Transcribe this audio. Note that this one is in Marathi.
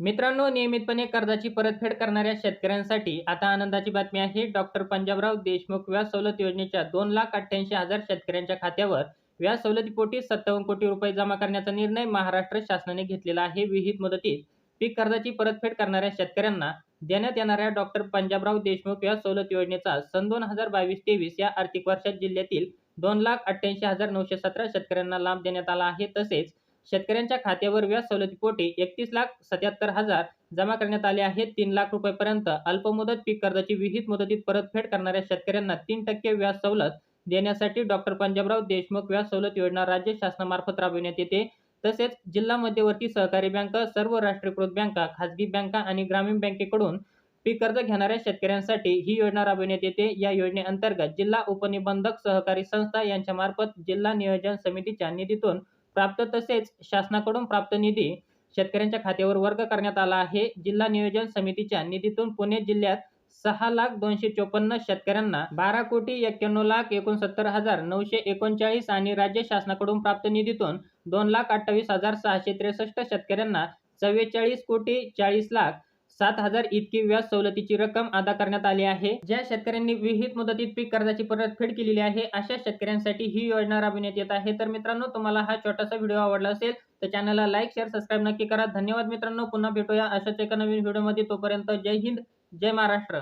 मित्रांनो नियमितपणे कर्जाची परतफेड करणाऱ्या शेतकऱ्यांसाठी आता आनंदाची बातमी आहे. डॉक्टर पंजाबराव देशमुख व्याज सवलत योजनेच्या दोन लाख अठ्ठ्याऐंशी हजार शेतकऱ्यांच्या खात्यावर व्याज सवलतीपोटी सत्तावन्न कोटी रुपये जमा करण्याचा निर्णय महाराष्ट्र शासनाने घेतलेला आहे. विहित मुदतीत पीक कर्जाची परतफेड करणाऱ्या शेतकऱ्यांना देण्यात येणाऱ्या डॉक्टर पंजाबराव देशमुख व्याज सवलत योजनेचा सन दोन हजार बावीस तेवीस या आर्थिक वर्षात जिल्ह्यातील दोन लाख अठ्ठ्याऐंशी हजार नऊशे सतरा शेतकऱ्यांना लाभ देण्यात आला आहे. तसेच शेतकऱ्यांच्या खात्यावर व्याज सवलतीपोटी एकतीस लाख सत्याहत्तर हजार जमा करण्यात आले आहेत. तीन लाख रुपयेपर्यंत अल्पमुदत पीक कर्जाची विहित मुदतीत परतफेड करणाऱ्या शेतकऱ्यांना तीन टक्के व्याज सवलत देण्यासाठी डॉक्टर पंजाबराव देशमुख व्याज सवलत योजना राज्य शासनामार्फत राबविण्यात येते. तसेच जिल्हा मध्यवर्ती सहकारी बँक सर्व राष्ट्रीयकृत बँका खाजगी बँका आणि ग्रामीण बँकेकडून पीक कर्ज घेणाऱ्या शेतकऱ्यांसाठी ही योजना राबविण्यात येते. या योजनेअंतर्गत जिल्हा उपनिबंधक सहकारी संस्था यांच्या मार्फत जिल्हा नियोजन समितीच्या निधीतून प्राप्त तसेच शासनाकडून प्राप्त निधी शेतकऱ्यांच्या खात्यावर वर्ग करण्यात आला आहे. जिल्हा नियोजन समितीच्या निधीतून पुणे जिल्ह्यात सहा लाख दोनशे चोपन्न शेतकऱ्यांना बारा कोटी एक्क्याण्णव लाख एकोणसत्तर हजार नऊशे एकोणचाळीस आणि राज्य शासनाकडून प्राप्त निधीतून दोन लाख अठ्ठावीस हजार सहाशे त्रेसष्ट शेतकऱ्यांना चव्वेचाळीस कोटी चाळीस लाख सात हजार इतकी व्याज सवलतीची रक्कम अदा करण्यात आली आहे. ज्या शेतकऱ्यांनी विहित मुदतीत पीक कर्जाची परतफेड केलेली आहे अशा शेतकऱ्यांसाठी ही योजना राबविण्यात येत आहे. तर मित्रांनो तुम्हाला हा छोटासा व्हिडिओ आवडला असेल तर चॅनलला लाईक शेअर सबस्क्राईब नक्की करा. धन्यवाद मित्रांनो. पुन्हा भेटूया अशाच एका नवीन व्हिडिओमध्ये. तोपर्यंत जय हिंद जय महाराष्ट्र.